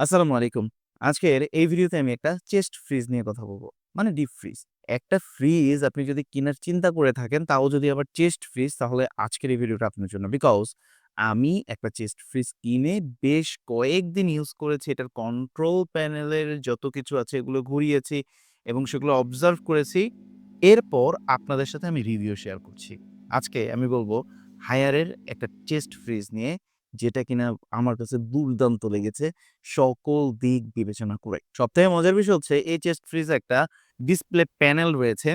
আসসালামু আলাইকুম। আজকের এই ভিডিওতে আমি একটা চেস্ট ফ্রিজ নিয়ে কথা বলব মানে ডিপ ফ্রিজ। একটা ফ্রিজ আপনি যদি কেনার চিন্তা করে থাকেন, তাও যদি আবার চেস্ট ফ্রিজ তাহলে আজকের এই ভিডিওটা আপনার জন্য। বিকজ আমি একটা চেস্ট ফ্রিজ কিনে বেশ কয়েকদিন ইউজ করেছি। এটার কন্ট্রোল প্যানেলের যত কিছু আছে এগুলো ঘুরিয়েছি এবং সেগুলো অবজার্ভ করেছি। এরপর আপনাদের সাথে আমি রিভিউ শেয়ার করছি। আজকে আমি বলব হায়ারের একটা চেস্ট ফ্রিজ নিয়ে যেটা কিনা আমার কাছে দুর্দান্ত লেগেছে সকল দিক বিবেচনা করে। সবথেকে মজার বিষয় হচ্ছে এই চেস্ট ফ্রিজ একটা ডিসপ্লে প্যানেল রয়েছে।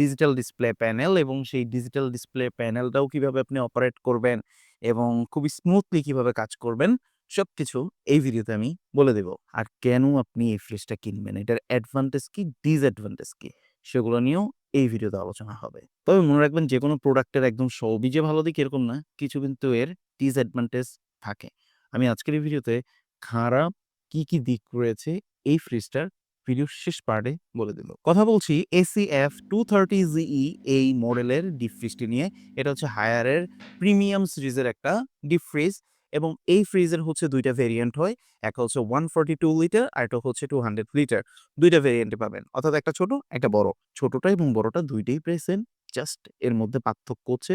ডিজিটাল ডিসপ্লে প্যানেল এবং সেই ডিজিটাল ডিসপ্লে প্যানেলটাও কীভাবে আপনি অপারেট করবেন এবং খুবই স্মুথলি কীভাবে কাজ করবেন সবকিছু এই ভিডিওতে আমি বলে দেব। আর কেন আপনি এই ফ্রিজটা কিনবেন? এটার অ্যাডভান্টেজ কি, ডিসঅ্যাডভান্টেজ কি? সেগুলো নিয়েও এই ভিডিওতে আলোচনা হবে। তবে মনে রাখবেন যেকোনো প্রোডাক্টের একদম সবই যে ভালো দিক এরকম না। কিছু কিন্তু এর ডিসঅ্যাডভান্টেজ থাকে। আমি আজকের এই ভিডিওতে খারাপ কি, কি দিক রয়েছে এই ফ্রিজটার ভিডিওর শেষ পার্টে বলে দেব। কথা বলছি এসিএফ 230জিই এই মডেলের ডিপ ফ্রিজটি নিয়ে। এটা হচ্ছে হায়ারের প্রিমিয়াম সিরিজের একটা ডিপ ফ্রিজ এবং এই ফ্রিজের হচ্ছে দুইটা ভেরিয়েন্ট হয়। একটা হচ্ছে 142 লিটার আরেকটা হচ্ছে 200 লিটার। দুইটা ভেরিয়েন্টে পাবেন। অর্থাৎ একটা ছোট, একটা বড়। ছোটটা এবং বড়টা ২ টাই প্রায় সেম। জাস্ট এর মধ্যে পার্থক্য হচ্ছে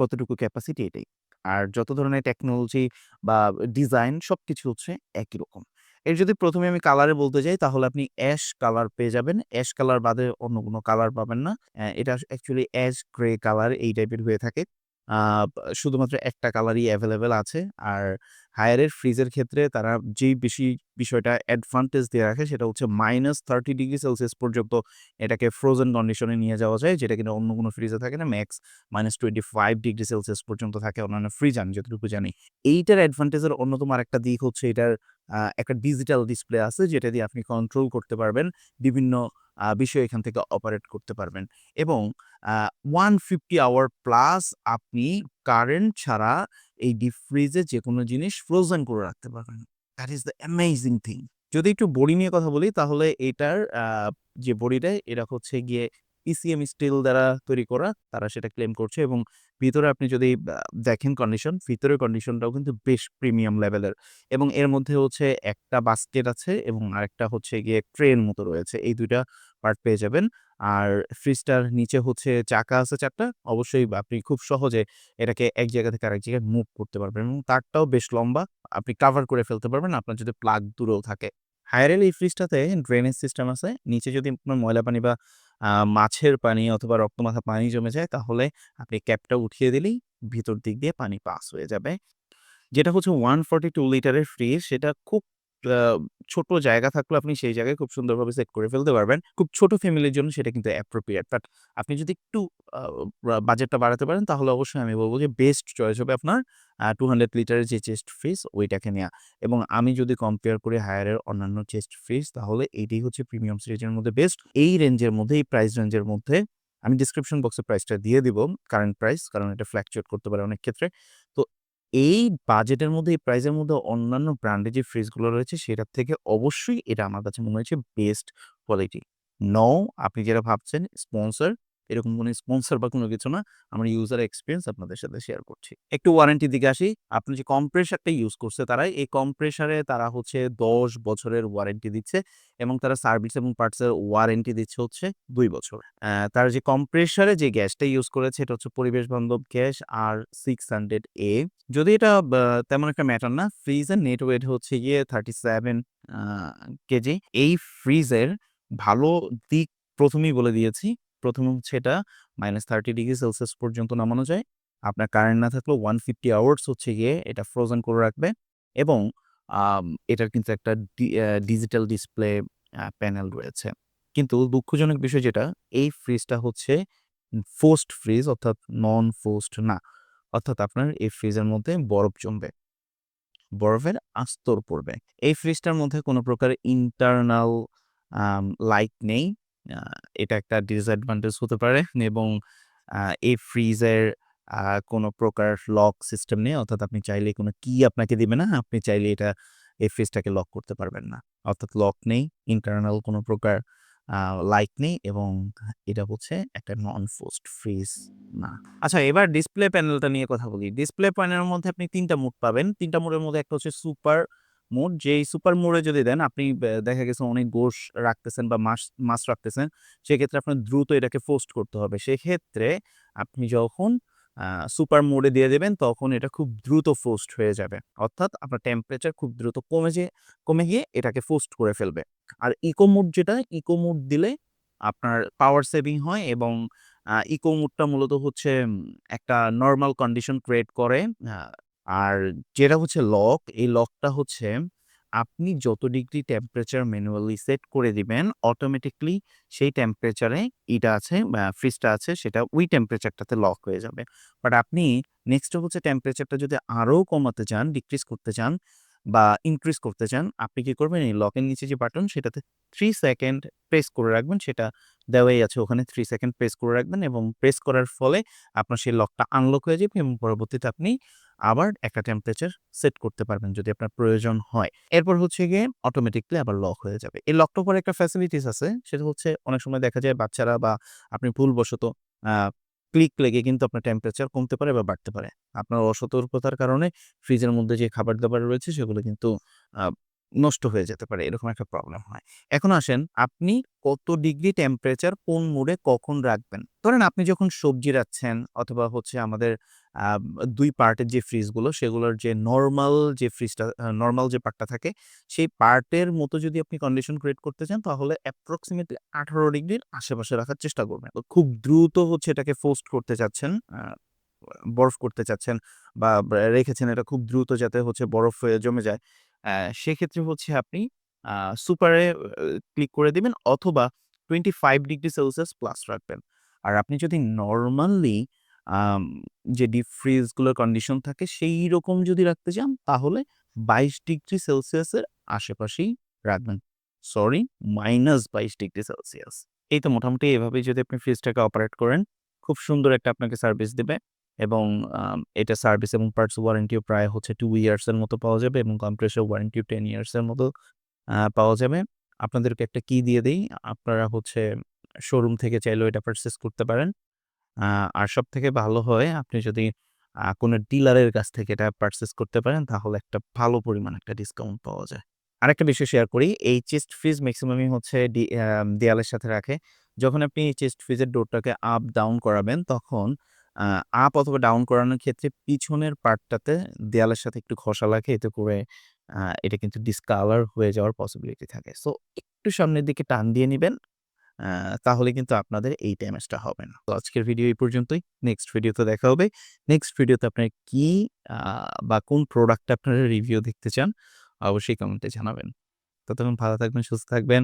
কতটুকু ক্যাপাসিটি এটাই। আর যত ধরনের টেকনোলজি বা ডিজাইন সব কিছু হচ্ছে একই রকম। এর যদি ১ম এ আমি কালারে বলতে যাই, তাহলে আপনি অ্যাশ কালার পেয়ে যাবেন। অ্যাশ কালার বাদে অন্য কোনো কালার পাবেন না। এটা অ্যাকচুয়ালি অ্যাশ গ্রে কালার এই টাইপের হয়ে থাকে। শুধুমাত্র একটা কালারই অ্যাভেলেবেল আছে। আর হায়ারের ফ্রিজের ক্ষেত্রে তারা যেই বেশি বিষয়টা অ্যাডভান্টেজ দিয়ে রাখে সেটা হচ্ছে -30 ডিগ্রি সেলসিয়াস পর্যন্ত এটাকে ফ্রোজেন কন্ডিশনে নিয়ে যাওয়া যায়। যেটা কিনা অন্য কোনো ফ্রিজে থাকে না। ম্যাক্স -25 ডিগ্রি সেলসিয়াস পর্যন্ত থাকে অন্যান্য ফ্রিজ আমি যতটুকু জানি। এইটার অ্যাডভান্টেজের অন্যতম আরেকটা দিক হচ্ছে এটার একটা ডিজিটাল ডিসপ্লে আছে, যেটা দিয়ে আপনি কন্ট্রোল করতে পারবেন। বিভিন্ন বিষয় এখান থেকে অপারেট করতে পারবেন এবং ওয়ান ফিফটি আওয়ার প্লাস আপনি কারেন্ট ছাড়া এই ডিপ ফ্রিজে যে কোনো জিনিস ফ্রোজেন করে রাখতে পারবেন। That is the amazing thing. যদি একটু বডি নিয়ে কথা বলি, তাহলে এটার যে বডিটা এটা হচ্ছে গিয়ে পিসিএম স্টিল দ্বারা তৈরি করা। তারা সেটা ক্লেম করছে এবং ভিতরে আপনি যদি দেখেন কন্ডিশন, ভিতরের কন্ডিশনটাও কিন্তু বেশ প্রিমিয়াম লেভেলের এবং এর মধ্যে হচ্ছে একটা বাস্কেট আছে এবং আরেকটা হচ্ছে গিয়ে ট্রের মতো রয়েছে। এই দুইটা পার্ট পেয়ে যাবেন। আর ফ্রিজটার নিচে হচ্ছে চাকা আছে চারটা অবশ্যই আপনি খুব সহজে এটাকে এক জায়গা থেকে আরেক জায়গায় মুভ করতে পারবেন এবং তারটাও বেশ লম্বা। আপনি কাভার করে ফেলতে পারবেন আপনার যদি প্লাগ দূরেও থাকে। হায়ারের এই ফ্রিজটাতে ড্রেনেজ সিস্টেম আছে। নিচে যদি আপনার ময়লা পানি বা মাছের পানি অথবা রক্তমাথা পানি জমে যায়, তাহলে আপনি ক্যাপটা উঠিয়ে দিলেই ভিতর দিক দিয়ে পানি পাস হয়ে যাবে। যেটা হচ্ছে 142 লিটারের ফ্রিজ সেটা খুব ছোট জায়গা থাকলেও আপনি সেই জায়গায় খুব সুন্দরভাবে সেট করে ফেলতে পারবেন। খুব ছোট ফ্যামিলির জন্য সেটা কিন্তু অ্যাপ্রোপ্রিয়েট। বাট আপনি যদি একটু বাজেটটা বাড়াতে পারেন, তাহলে অবশ্যই আমি বলব যে বেস্ট চয়েস হবে আপনার, আ 200 লিটারের যে চেস্ট ফ্রিজ ওইটাকে নেয়া এবং আমি যদি কম্পেয়ার করি হায়ারের অন্যান্য চেস্ট ফ্রিজ তাহলে এইটাই হচ্ছে প্রিমিয়াম সিরিজের মধ্যে বেস্ট। এই রেঞ্জের মধ্যে, এই প্রাইস রেঞ্জের মধ্যে আমি ডেসক্রিপশন বক্সে প্রাইসটা দিয়ে দিব। কারেন্ট প্রাইস কারণ এটা ফ্লাকচুয়েট করতে পারে অনেক ক্ষেত্রে। তো এই বাজেটের মধ্যে, এই প্রাইসের মধ্যে অন্যান্য ব্র্যান্ডের যে ফ্রিজগুলো রয়েছে, সেটার থেকে অবশ্যই এটা আমার কাছে মনে হয়েছে বেস্ট কোয়ালিটি। নও আপনি যেটা ভাবছেন স্পন্সর এরকম কোনো স্পন্সর বা কোনো কিছু না। আমার ইউজার এক্সপিরিয়েন্স আপনাদের সাথে শেয়ার করছি। একটু ওয়ারেন্টির দিকে আসি। আপনি যে কম্প্রেসারটা ইউজ করছে তারা, এই কম্প্রেসারে তারা হচ্ছে ১০ বছরের ওয়ারেন্টি দিচ্ছে এবং তারা সার্ভিস এবং পার্টসের ওয়ারেন্টি দিচ্ছে হচ্ছে ২ বছর। তারা যে কম্প্রেসারে যে গ্যাসটা ইউজ করেছে, এটা হচ্ছে পরিবেশ বান্ধব গ্যাস R600A যদি এটা তেমন একটা ম্যাটার না। ফ্রিজের নেট ওয়েট হচ্ছে গিয়ে 37 আ কেজি। এই ফ্রিজের ভালো দিক প্রথমেই বলে দিয়েছি। ১ম হচ্ছে এটা -30 ডিগ্রি সেলসিয়াস পর্যন্ত নামানো যায়। আপনার কারেন্ট না থাকলেও 150 আওয়ার্স হচ্ছে গিয়ে এটা ফ্রোজেন করে রাখবে এবং এটার কিন্তু একটা ডিজিটাল ডিসপ্লে প্যানেল রয়েছে। কিন্তু দুঃখজনক বিষয় যেটা, এই ফ্রিজটা হচ্ছে ফোস্ট ফ্রিজ অর্থাৎ নন ফোস্ট না। অর্থাৎ আপনার এই ফ্রিজের মধ্যে বরফ জমবে। বরফের আস্তর পড়বে। এই ফ্রিজটার মধ্যে কোনো প্রকার ইন্টারনাল লাইট নেই। এটা একটা ডিসঅ্যাডভান্টেজ হতে পারে এবং এই ফ্রিজের কোনো প্রকার লক সিস্টেম নেই। অর্থাৎ আপনি চাইলে কোনো কি আপনাকে দিবে না। আপনি চাইলে এটা এই ফ্রিজটাকে লক করতে পারবেন না। অর্থাৎ লক নেই, ইন্টারনাল কোনো প্রকার লাইট নেই এবং এটা হচ্ছে একটা নন ফোস্ট ফ্রিজ না। আচ্ছা এবার ডিসপ্লে প্যানেলটা নিয়ে কথা বলি। ডিসপ্লে প্যানেলের মধ্যে আপনি তিনটা মুড পাবেন। তিনটা মুডের মধ্যে একটা হচ্ছে সুপার মোড যেই সুপার মোডে যদি দেন আপনি দেখা গেছে অনেক গোশ রাখতেছেন বা মাস মাছ রাখতেছেন, সেক্ষেত্রে আপনার দ্রুত এটাকে ফোস্ট করতে হবে। সেক্ষেত্রে আপনি যখন সুপার মোডে দিয়ে দেবেন তখন এটা খুব দ্রুত ফোস্ট হয়ে যাবে। অর্থাৎ আপনার টেম্পারেচার খুব দ্রুত কমে যেয়ে কমে গিয়ে এটাকে ফোস্ট করে ফেলবে। আর ইকো মোড যেটা, ইকো মোড দিলে আপনার পাওয়ার সেভিং হয় এবং ইকো মোডটা মূলত হচ্ছে একটা নর্মাল কন্ডিশন ক্রিয়েট করে। আর যেটা হচ্ছে লক, এই লকটা হচ্ছে আপনি যত ডিগ্রি টেম্পারেচার ম্যানুয়ালি সেট করে দিবেন, অটোমেটিক্যালি সেই টেম্পারেচারে ইটা আছে বা ফ্রিজটা আছে সেটা ওই টেম্পারেচারটাতে লক হয়ে যাবে। বাট আপনি নেক্সট হচ্ছে টেম্পারেচারটা যদি আরও কমাতে চান, ডিক্রিজ করতে চান বা ইনক্রিজ করতে চান, আপনি কি করবেন? এই লকের নিচে যে বাটন সেটাতে থ্রি সেকেন্ড প্রেস করে রাখবেন। সেটা দেওয়াই আছে ওখানে থ্রি সেকেন্ড প্রেস করে রাখবেন এবং প্রেস করার ফলে আপনার সেই লকটা আনলক হয়ে যাবে এবং পরবর্তীতে আপনি আবার একটা টেম্পারেচার সেট করতে পারবেন যদি আপনার প্রয়োজন হয়। এরপর হচ্ছে গিয়ে অটোমেটিকলি আবার লক হয়ে যাবে। এই লকটার পরে একটা ফ্যাসিলিটিস আছে। সেটা হচ্ছে অনেক সময় দেখা যায় বাচ্চারা বা আপনি ভুলবশত ক্লিক লেগে কিন্তু আপনার টেম্পারেচার কমতে পারে বা বাড়তে পারে। আপনার অসতর্কতার কারণে ফ্রিজের মধ্যে যে খাবার-দাবার রয়েছে, সেগুলো কিন্তু নষ্ট হয়ে যেতে পারে। এরকম একটা প্রবলেম হয়। এখন আসেন আপনি কত ডিগ্রি টেম্পারেচার কোন মোডে কখন রাখবেন? ধরেন আপনি যখন সবজি রাখছেন অথবা হচ্ছে আমাদের দুই পার্টের যে ফ্রিজগুলো সেগুলোর যে নর্মাল যে ফ্রিজটা নর্মাল যে পার্টটা থাকে সেই পার্টের মতো যদি আপনি কন্ডিশন ক্রিয়েট করতে চান তাহলে অ্যাপ্রক্সিমেটলি ১৮ ডিগ্রির আশেপাশে রাখার চেষ্টা করবেন। খুব দ্রুত হচ্ছে এটাকে ফোস্ট করতে চাচ্ছেন, বরফ করতে চাচ্ছেন বা রেখেছেন এটা খুব দ্রুত যাতে হচ্ছে বরফ হয়ে জমে যায়। সেক্ষেত্রে হচ্ছে আপনি সুপারে ক্লিক করে দিবেন অথবা 25 ডিগ্রি সেলসিয়াস প্লাস রাখবেন। আর আপনি যদি নরমালি যে ডিপ ফ্রিজগুলোর কন্ডিশন থাকে সেইরকম যদি রাখতে চান তাহলে ২২ ডিগ্রি সেলসিয়াসের আশেপাশেই রাখবেন। Sorry -২২ degree celsius. এই তো মোটামুটি এভাবেই যদি আপনি ফ্রিজটাকে অপারেট করেন, খুব সুন্দর একটা আপনাকে সার্ভিস দিবে এবং এটা সার্ভিস এবং পার্টস ওয়ারেন্টিও প্রায় হচ্ছে টু ইয়ার্সের মতো পাওয়া যাবে এবং কম্প্রেসার ওয়ারেন্টিও 10 ইয়ার্স এর মতো পাওয়া যাবে। আপনাদেরকে একটা কি দিয়ে দিই, আপনারা হচ্ছে শোরুম থেকে চাইলেও এটা পারচেজ করতে পারেন। আর সব থেকে ভালো হয়, আপনি যদি কোনো ডিলারের কাছ থেকে এটা পারচেজ করতে পারেন, তাহলে একটা ভালো পরিমাণ একটা ডিসকাউন্ট পাওয়া যায়। আরেকটা বিষয় শেয়ার করি। এই চেস্ট ফ্রিজ ম্যাক্সিমামই হচ্ছে দেয়ালের সাথে রাখে। যখন আপনি এই চেস্ট ফ্রিজের ডোরটাকে আপ ডাউন করাবেন, তখন আপ অথবা ডাউন করানোর ক্ষেত্রে পিছনের পার্টটাতে দেয়ালের সাথে একটু ঘষা লাগে। এতে করে এটা কিন্তু ডিসকালার হয়ে যাওয়ার পসিবিলিটি থাকে। সো একটু সামনের দিকে টান দিয়ে নিবেন। তাহলে কিন্তু আপনাদের এই ড্যামেজটা হবে না। তো আজকের ভিডিও এই পর্যন্তই। নেক্সট ভিডিওতে দেখা হবে। নেক্সট ভিডিওতে আপনারা কি বা কোন প্রোডাক্টটা আপনারা রিভিউ দেখতে চান অবশ্যই কমেন্টে জানাবেন। ততক্ষণ ভালো থাকবেন, সুস্থ থাকবেন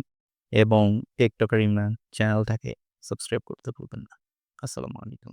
এবং টেকটকার ইমরান চ্যানেলটাকে সাবস্ক্রাইব করতে ভুলবেন না। আসসালামু আলাইকুম।